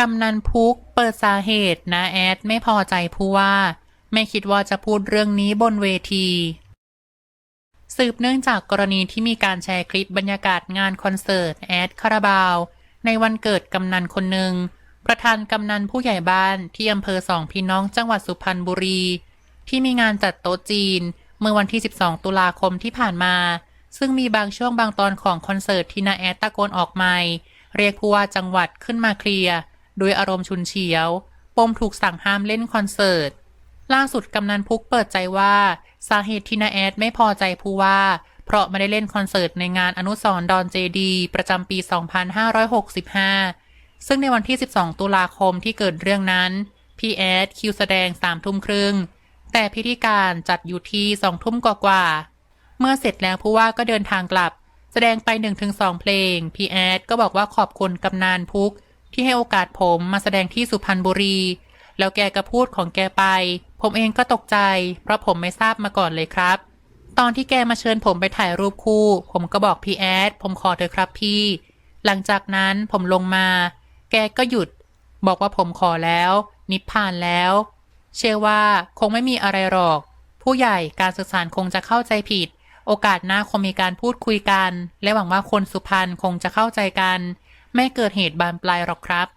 กำนันพุกเปิดสาเหตุนะแอดไม่พอใจผู้ว่า ไม่คิดว่าจะพูดเรื่องนี้บนเวที สืบเนื่องจากกรณีที่มีการแชร์คลิปบรรยากาศงานคอนเสิร์ตแอดคาราบาว ในวันเกิดกำนันคนหนึ่ง ประธานกำนันผู้ใหญ่บ้านที่อำเภอสองพี่น้องจังหวัดสุพรรณบุรี ที่มีงานจัดโต๊ะจีน เมื่อวันที่ 12 ตุลาคมที่ผ่านมา ซึ่งมีบางช่วงบางตอนของคอนเสิร์ตที่นาแอดตะโกนออกไม่เรียกผู้ว่าจังหวัดขึ้นมาเคลียร์ ด้วยอารมณ์ชุนเฉียว ปมถูกสั่งห้ามเล่นคอนเสิร์ต ล่าสุดกำนันพุกเปิดใจว่า สาเหตุที่นาแอดไม่พอใจผู้ว่า เพราะไม่ได้เล่นคอนเสิร์ตในงานอนุสรณ์ดอนเจดี ประจำปี 2565 ซึ่งในวันที่ 12 ตุลาคมที่เกิดเรื่องนั้นพี่แอดคิวแสดง3ทุ่มครึ่ง แต่พิธีการจัดอยู่ที่2ทุ่มกว่าๆเมื่อเสร็จแล้วผู้ว่าก็เดินทางกลับ แสดงไป1-2เพลงพี่แอดก็บอกว่าขอบคุณกำนันพุก ที่ให้โอกาสผมมาแสดงที่สุพรรณบุรี แล้วแกก็พูดของแกไป ผมเองก็ตกใจ เพราะผมไม่ทราบมาก่อนเลยครับ ตอนที่แกมาเชิญผมไปถ่ายรูปคู่ ผมก็บอกพี่แอด ผมขอเถอะครับพี่ หลังจากนั้นผมลงมา แกก็หยุด บอกว่าผมขอแล้ว นิพพานแล้ว เชื่อว่าคงไม่มีอะไรหรอก ผู้ใหญ่การสื่อสารคงจะเข้าใจผิด โอกาสหน้าคงมีการพูดคุยกัน และหวังว่าคนสุพรรณคงจะเข้าใจกัน ไม่เกิดเหตุบานปลายหรอกครับ